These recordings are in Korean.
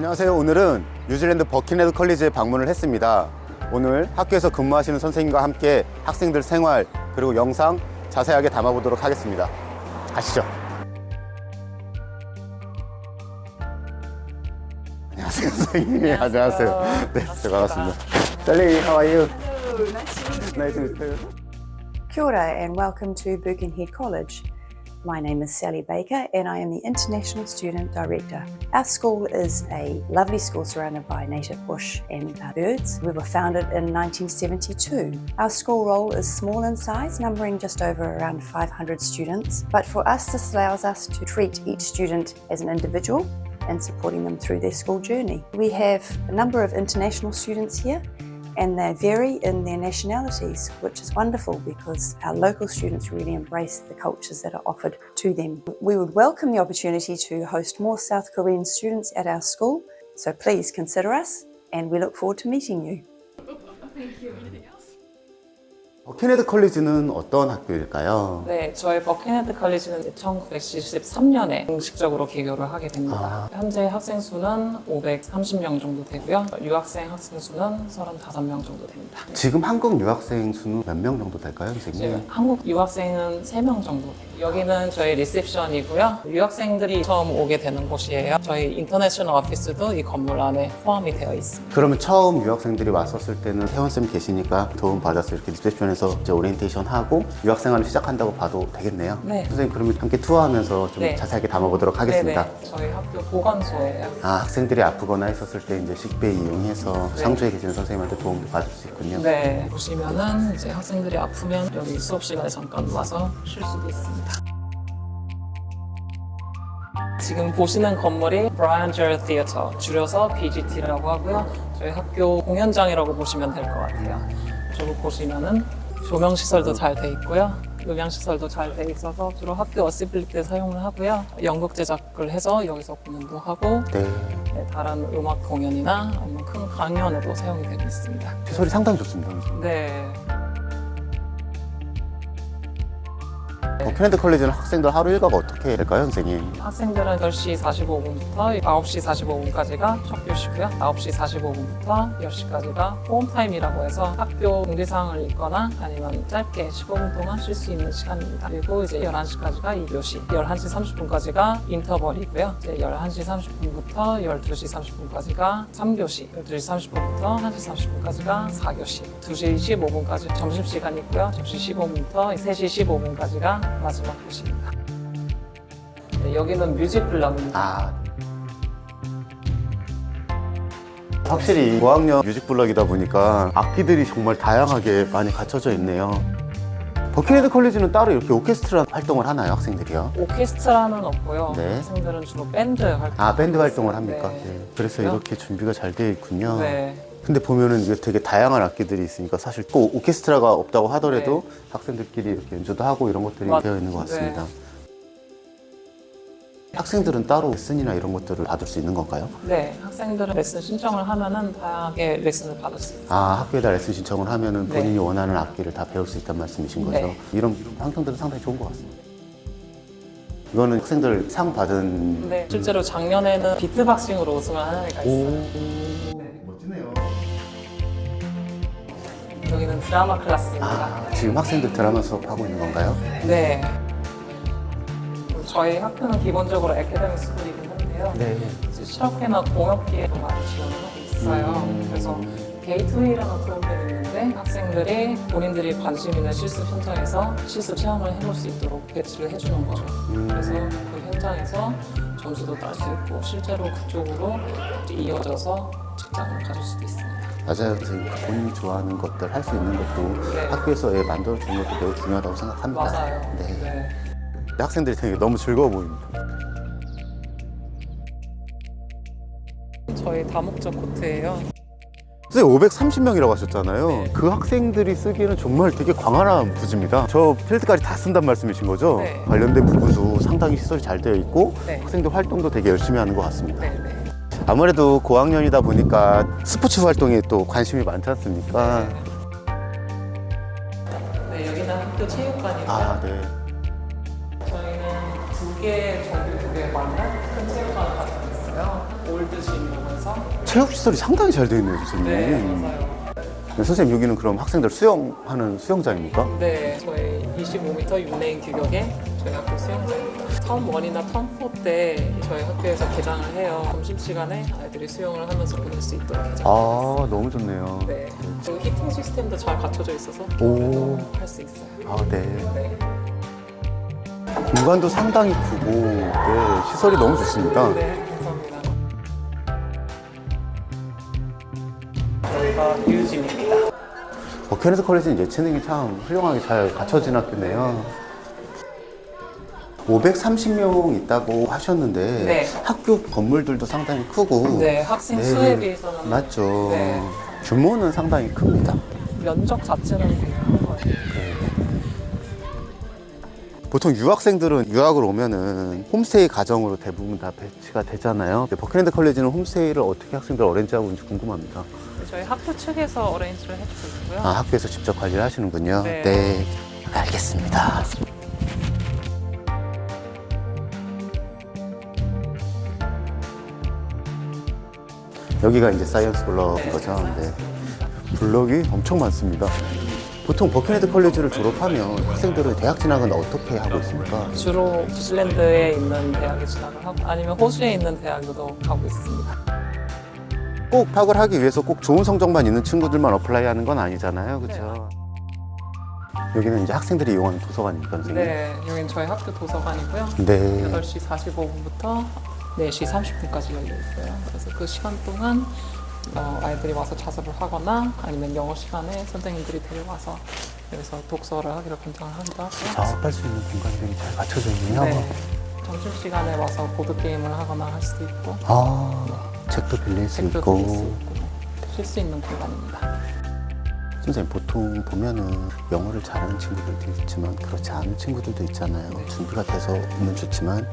안녕하세요. 오늘은 뉴질랜드 버킨헤드 컬리지에 방문을 했습니다. 오늘 학교에서 근무하시는 선생님과 함께 학생들 생활 그리고 영상 자세하게 담아보도록 하겠습니다. 가시죠. 안녕하세요, 선생님. 네, 안녕하세요. 네, 네, 반갑습니다. 셀리, how are you? Nice to meet you. Kia ora and welcome to Birkenhead College. My name is Sally Baker and I am the International Student Director. Our school is a lovely school surrounded by native bush and uh, birds. We were founded in 1972. Our school roll is small in size, numbering just over around 500 students, but for us, this allows us to treat each student as an individual and supporting them through their school journey. We have a number of international students here and they vary in their nationalities, which is wonderful because our local students really embrace the cultures that are offered to them. We would welcome the opportunity to host more South Korean students at our school, so please consider us and we look forward to meeting you. 버킨헤드 컬리지는 어떤 학교일까요? 네, 저희 버킨헤드 컬리지는 1973년에 공식적으로 개교를 하게 됩니다. 현재 학생 수는 530명 정도 되고요. 유학생 학생 수는 35명 정도 됩니다. 지금 한국 유학생 수는 몇 명 정도 될까요, 선생님? 한국 유학생은 3명 정도 돼요. 여기는 저희 리셉션이고요. 유학생들이 처음 오게 되는 곳이에요. 저희 인터내셔널 오피스도 이 건물 안에 포함이 되어 있습니다. 그러면 처음 유학생들이 왔었을 때는 회원쌤 계시니까 도움 받아서 이렇게 리셉션에 서 이제 오리엔테이션 하고 유학 생활을 시작한다고 봐도 되겠네요. 네. 선생님 그러면 함께 투어하면서 좀 네. 자세하게 담아보도록 하겠습니다. 네네, 저희 학교 보건소예요. 아 학생들이 아프거나 했었을 때 이제 식배 이용해서 네. 상주에 계시는 선생님한테 도움도 받을 수 있군요. 네, 보시면은 이제 학생들이 아프면 여기 수업 시간에 잠깐 와서 쉴 수도 있습니다. 지금 보시는 건물이 Brian Theatre, 줄여서 BGT라고 하고요. 저희 학교 공연장이라고 보시면 될 것 같아요. 저기 보시면은 조명 시설도 잘 돼 있고요. 음향 시설도 잘 돼 있어서 주로 학교 어시블리 때 사용을 하고요. 연극 제작을 해서 여기서 공연도 하고 네. 네, 다른 음악 공연이나 아니면 큰 강연에도 사용이 되고 있습니다. 시설이 상당히 좋습니다. 선 네. 버킨헤드 컬리지는 학생들 하루 일과가 어떻게 될까요, 선생님? 학생들은 10시 45분부터 9시 45분까지가 첫 교시고요. 9시 45분부터 10시까지가 홈타임이라고 해서 학교 공지사항을 읽거나 아니면 짧게 15분 동안 쉴 수 있는 시간입니다. 그리고 이제 11시까지가 2교시, 11시 30분까지가 인터벌이고요. 이제 11시 30분부터 12시 30분까지가 3교시, 12시 30분부터 1시 30분까지가 4교시, 2시 15분까지 점심시간이 있고요. 2시 15분부터 3시 15분까지가 마지막 교시입니다. 네, 여기는 뮤직 클럽입니다. 아. 확실히 고학년 뮤직 블럭이다 보니까 악기들이 정말 다양하게 많이 갖춰져 있네요. 버킨헤드 컬리지는 따로 이렇게 오케스트라 활동을 하나요, 학생들이요? 오케스트라는 없고요. 네. 학생들은 주로 밴드 활동. 아, 밴드 활동을 합니까? 네. 네. 그래서? 이렇게 준비가 잘 되어 있군요. 네. 근데 보면은 이게 되게 다양한 악기들이 있으니까 사실 꼭 오케스트라가 없다고 하더라도 학생들끼리 이렇게 연주도 하고 이런 것들이 네. 맞- 되어 있는 것 같습니다. 네. 학생들은 따로 레슨이나 이런 것들을 받을 수 있는 건가요? 네. 학생들은 레슨 신청을 하면은 다양하게 레슨을 받을 수 있어요. 아, 학교에다 레슨 신청을 하면은 네. 본인이 원하는 악기를 다 배울 수 있다는 말씀이신 거죠? 네. 이런 환경들은 상당히 좋은 것 같습니다. 이거는 학생들 상 받은 네. 실제로 작년에는 비트박싱으로 우승을 한 애가 있어요. 멋 여기는 드라마 클래스입니다. 아, 지금 학생들 드라마 수업하고 있는 건가요? 네. 저희 학교는 기본적으로 애캐데믹 스쿨이긴 한데요. 네. 이제 실업계나 공업계에도 많이 지원을 하고 있어요. 음. 그래서 게이트웨이라는 프로그램이 있는데 학생들이 본인들이 관심 있는 실습 현장에서 실습 체험을 해볼 수 있도록 배치를 해주는 거죠. 음. 그래서 그 현장에서 점수도 딸 수 있고 실제로 그쪽으로 이어져서 직장을 가질 수도 있습니다. 맞아요. 선생님. 본인이 좋아하는 것들, 할 수 있는 것도 네. 학교에서 예, 만들어주는 것도 매우 중요하다고 생각합니다. 맞아요. 네. 네. 학생들이 되게 너무 즐거워 보입니다. 저희 다목적 코트예요. 선생님 530명이라고 하셨잖아요. 네. 그 학생들이 쓰기에는 정말 되게 광활한 부지입니다. 저 필드까지 다 쓴단 말씀이신 거죠? 네. 관련된 부분도 상당히 시설이 잘 되어 있고 네. 학생들 활동도 되게 열심히 하는 것 같습니다. 네, 네. 아무래도 고학년이다 보니까 스포츠 활동에 또 관심이 많지 않습니까? 네, 여기는 학교 체육관이고요. 아, 네. 저희는 두 개, 정비 두개 만난 큰 체육관을 가지고 있어요. 올드짐이라고 해서. 체육 시설이 상당히 잘 되어 있네요, 선생님. 네, 맞아요. 네, 선생님 여기는 그럼 학생들 수영하는 수영장입니까? 네, 저희 25m 6레인 규격의 저희 학교 수영장입니다. 텀 1이나 텀4 때 저희 학교에서 개장을 해요. 점심시간에 아이들이 수영을 하면서 보낼 수 있도록 개장을 아, 너무 좋네요. 네. 그리고 히팅 시스템도 잘 갖춰져 있어서 오. 할 수 있어요. 아, 네. 네. 공간도 상당히 크고, 네, 시설이 너무 좋습니다. 네, 감사합니다. 여기가 유진입니다. 어, 케네스 컬리지는 예체능이 참 훌륭하게 잘 갖춰진 학교네요. 530명 있다고 하셨는데 네. 학교 건물들도 상당히 크고 네, 학생 네, 수에 비해서는 맞죠. 네. 규모는 상당히 큽니다. 면적 자체는 되게 거예요. 보통 유학생들은 유학을 오면은 홈스테이 가정으로 대부분 다 배치가 되잖아요. 근데 버킷랜드 컬리지는 홈스테이를 어떻게 학생들 어렌지하고 있는지 궁금합니다. 저희 학교 측에서 어레인지를 해주고 있고요. 아, 학교에서 직접 관리를 하시는군요. 네. 네. 알겠습니다. 여기가 이제 사이언스 블럭인 네, 거죠. 사이언스 네. 블럭이 엄청 많습니다. 보통 버킷헤드 컬리지를 졸업하면 학생들은 대학 진학은 어떻게 하고 있습니까? 주로 뉴질랜드에 있는 대학에 진학을 하고 아니면 호주에 있는 대학으로 가고 있습니다. 꼭 파악을 하기 위해서 꼭 좋은 성적만 있는 친구들만 어플라이 하는 건 아니잖아요. 그렇죠? 여기는 이제 학생들이 이용하는 도서관이니까 선생님. 네, 여긴 저희 학교 도서관이고요. 네. 8시 45분부터 4시 30분까지 열려 있어요. 그래서 그 시간 동안 어, 아이들이 와서 자습을 하거나 아니면 영어 시간에 선생님들이 데려와서 여기서 독서를 하기로 권장을 하고요. 작업할 수 있는 공간들이 잘 갖춰져 있네요. 네. 점심 시간에 와서 보드 게임을 하거나 할 수도 있고 아, 책도 빌릴 수 책도 있고. 있고 쉴 수 있는 공간입니다. 선생님 보통 보면은 영어를 잘하는 친구들도 있지만 그렇지 않은 친구들도 있잖아요. 준비가 돼서 오면 좋지만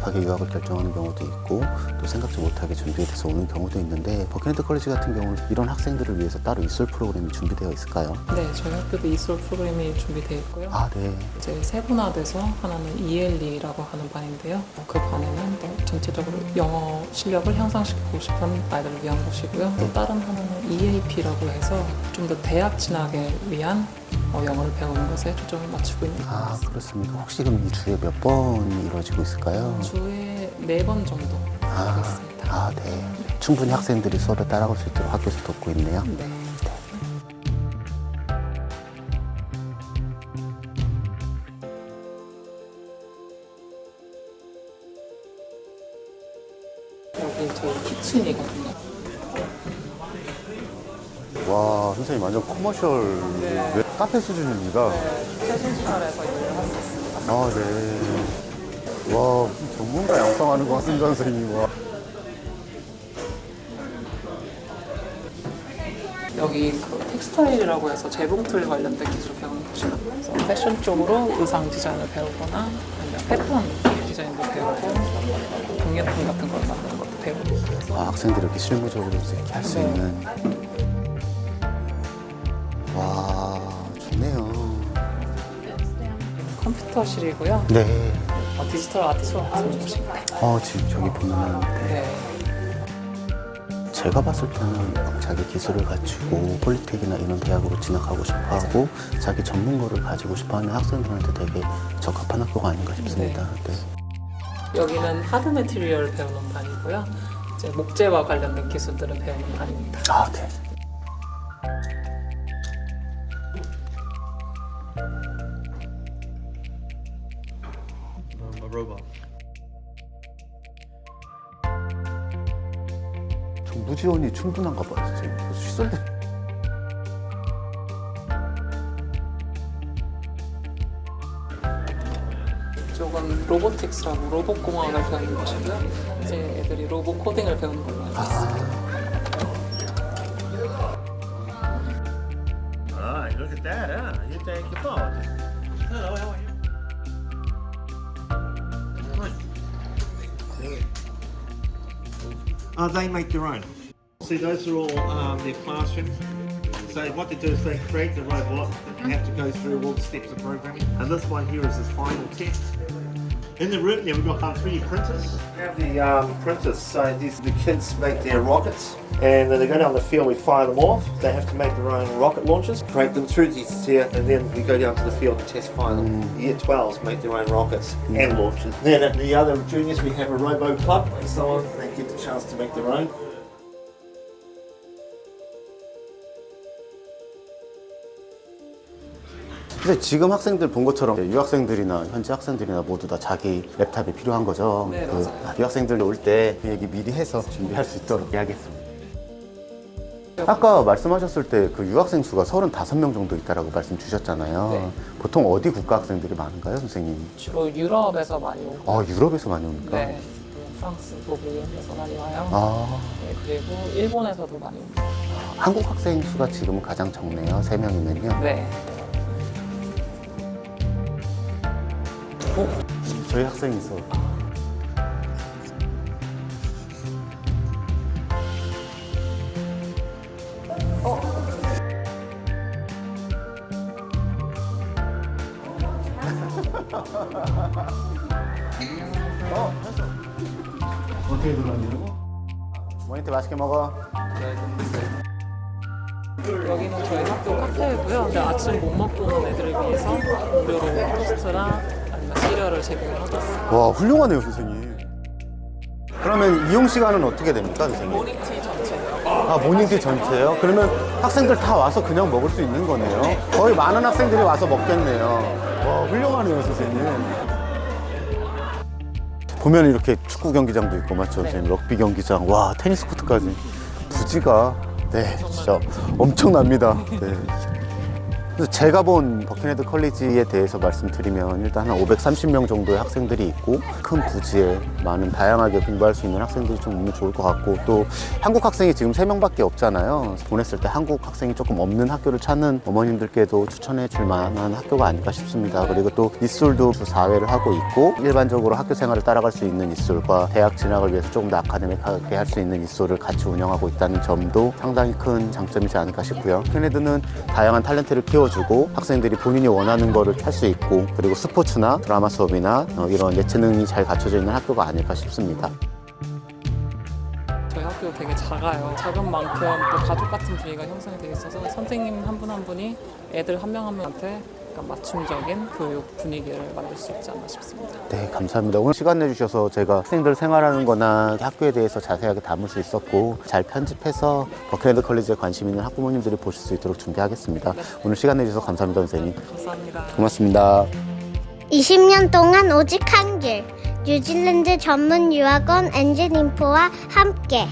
급하게 유학을 결정하는 경우도 있고 또 생각지 못하게 준비가 돼서 오는 경우도 있는데 버킷랜드 컬리지 같은 경우는 이런 학생들을 위해서 따로 이솔 프로그램이 준비되어 있을까요? 네, 저희 학교도 이솔 프로그램이 준비되어 있고요. 아, 네. 이제 세분화돼서 하나는 ELE라고 하는 반인데요. 그 반에는 또 전체적으로 영어 실력을 향상시키고 싶은 아이들을 위한 곳이고요. 또 다른 하나는 EAP라고 해서 좀 더 대학 진학에 위한 어, 영어를 배우는 것에 초점을 맞추고 있는 것 아, 같습니다. 그렇습니까? 혹시 그럼 이 주에 몇 번이 이루어지고 있을까요? 주에 네 번 정도 하고 아, 있습니다. 아, 네. 충분히 학생들이 수업에 따라갈 수 있도록 학교에서 돕고 있네요. 네. 여기 저희 키친이거든요. 와, 선생님 완전 커머셜 네. 카페 수준입니다. 네, 최신 시설에서 일을 하고 있습니다. 아, 네. 와, 전문가 양성하는 것 같습니다, 선생님. 와. 여기 그 텍스타일이라고 해서 재봉틀 관련된 기술 배우는. 그래서 패션 쪽으로 의상 디자인을 배우거나 아니면 패턴 디자인도 배우고 동료품 같은 걸 만드는 것도 배우고 아, 학생들이 이렇게 실무적으로 이렇게 할수 네. 있는. 와, 컴퓨터실이고요. 네. 어, 디지털 아트 수업하는 곳입니다. 어, 지금 저기 보면은 네. 제가 봤을 때는 자기 기술을 갖추고 폴리텍이나 이런 대학으로 진학하고 싶어 하고 자기 전문거를 가지고 싶어 하는 학생들한테 되게 적합한 학교가 아닌가 싶습니다. 네. 여기는 하드 매티리얼 배우는 반이고요. 이제 목재와 관련된 기술들을 배우는 반입니다. 아, 네. 무지원이 충분한가 봐요, 선생님. 씻을 때. 이쪽은 로보틱스라고 로봇 공학을 배우는 곳이고요. 이제 애들이 로봇 코딩을 배우는 걸로 알고 있습니다. Ah, look at that, huh? You Uh, they make their own. See, those are all um, their classrooms. So what they do is they create the robot and have to go through all the steps of programming. And this one here is his final test. In the room there we've got um, 3D printers. We have the um, printers, so these the kids make their rockets and then they go down the field, we fire them off. They have to make their own rocket launchers, create them through these here, and then we go down to the field and test fire them. Year 12s make their own rockets and launchers. Then at the other juniors we have a robo club and so on. They get the chance to make their own. 근데 지금 학생들 본 것처럼 유학생들이나 현지 학생들이나 모두 다 자기 랩탑이 필요한 거죠. 네, 그 맞아요. 유학생들 올 때 그 얘기 미리 해서 준비할 수 있도록 해야겠습니다. 아까 말씀하셨을 때 그 유학생 수가 35명 정도 있다라고 말씀 주셨잖아요. 네. 보통 어디 국가 학생들이 많은가요, 선생님? 주로 유럽에서 많이 오고 아, 유럽에서 많이 오니까. 네. 프랑스, 독일에서 많이 와요. 아, 네, 그리고 일본에서도 많이 옵니다. 한국 학생 수가 지금은 가장 적네요. 3명이면요. 네. 저희 학생이 있어. 어떻게 들어왔냐고? 모니터 맛있게 먹어. 여기는 저희 학교 카페고요. 근데 아침 못 먹고 오는 애들을 위해서 무료로 토스트랑 아니면 시리얼을 제공을 하고 있어요. 와 훌륭하네요 선생님. 그러면 이용 시간은 어떻게 됩니까 선생님? 모닝티 전체요. 아 모닝티 전체요? 그러면 학생들 다 와서 그냥 먹을 수 있는 거네요. 거의 많은 학생들이 와서 먹겠네요. 와 훌륭하네요 선생님. 보면 이렇게 축구 경기장도 있고 맞죠 선생님? 럭비 경기장, 와 테니스 코트까지 부지가 네 진짜 엄청납니다. 네. 그래서 제가 본 버키네드 컬리지에 대해서 말씀드리면 일단 한 530명 정도의 학생들이 있고 큰 부지에 많은 다양하게 공부할 수 있는 학생들이 좀 오면 좋을 것 같고 또 한국 학생이 지금 3명밖에 없잖아요. 보냈을 때 한국 학생이 조금 없는 학교를 찾는 어머님들께도 추천해 줄 만한 학교가 아닐까 싶습니다. 그리고 또 이술도 주 4회를 하고 있고 일반적으로 학교 생활을 따라갈 수 있는 이술과 대학 진학을 위해서 조금 더 아카데믹하게 할 수 있는 이술을 같이 운영하고 있다는 점도 상당히 큰 장점이지 않을까 싶고요. 케네드는 다양한 탤런트를 키워 주고 학생들이 본인이 원하는 거를 할 수 있고 그리고 스포츠나 드라마 수업이나 어, 이런 예체능이 잘 갖춰져 있는 학교가 아닐까 싶습니다. 저희 학교 되게 작아요. 작은 만큼 또 가족 같은 분위기가 형성이 돼 있어서 선생님 한 분한 분이 애들 한 명 한 명한테 약간 맞춤적인 교육 분위기를 만들 수 있지 않나 싶습니다. 네, 감사합니다. 오늘 시간 내주셔서 제가 학생들 생활하는 거나 학교에 대해서 자세하게 담을 수 있었고 잘 편집해서 버크헤드 컬리지에 관심 있는 학부모님들이 보실 수 있도록 준비하겠습니다. 오늘 시간 내주셔서 감사합니다, 선생님. 감사합니다. 고맙습니다. 20년 동안 오직 한 길. 뉴질랜드 전문 유학원 엔진인포와 함께